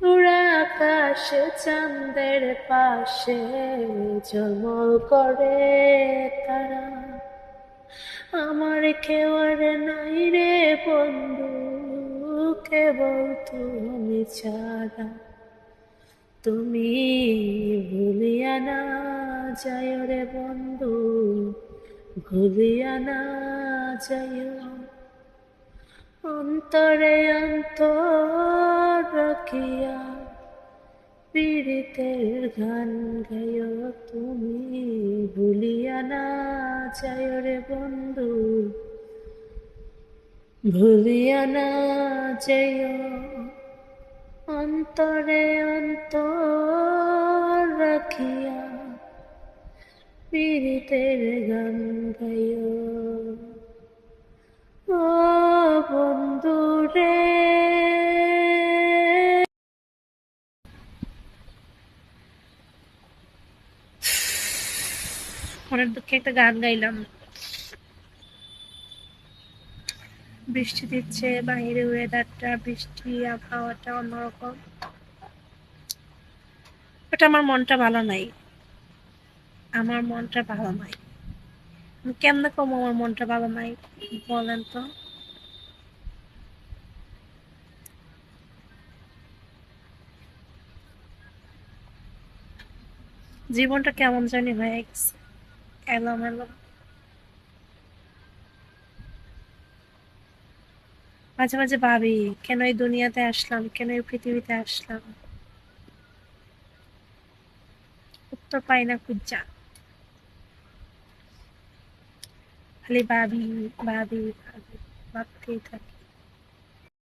পুরা আকাশে চাঁদের পাশে ঝলমল করে তারা। আমার কেওয়ার নাই রে বন্ধু, কেবল তুমি ছাড়া। তুমি ভুলিয়া না যায় রে বন্ধু, ভুলিয়া না যায় অন্তরে অন্তর রাখিয়া পীড়িতের গান গায় তুমি। ভুলিয়া না যায় রে বন্ধু, ভুলিয়া না যায়। অন্তরে অন্তর রাখিয়া, পীড়িতের গান গায়। মনের দুঃখে একটা গান গাইলাম। বৃষ্টি দিচ্ছে, বাইরে ওয়েদারটা বৃষ্টি, আবহাওয়াটা অন্যরকম। বাট আমার মনটা ভালো নাই। আমার মনটা ভালো নাই। কেমনে কম আমার মনটা ভালো নাই, বলেন তো। জীবনটা কেমন জানি হয়ে গেছে। মাঝে মাঝে ভাবি, কেন এই দুনিয়াতে আসলাম? কেন এই পৃথিবীতে আসলাম? উত্তর পাই না খুঁজা। খালি ভাবি ভাবি ভাবি, ভাবতেই থাকি।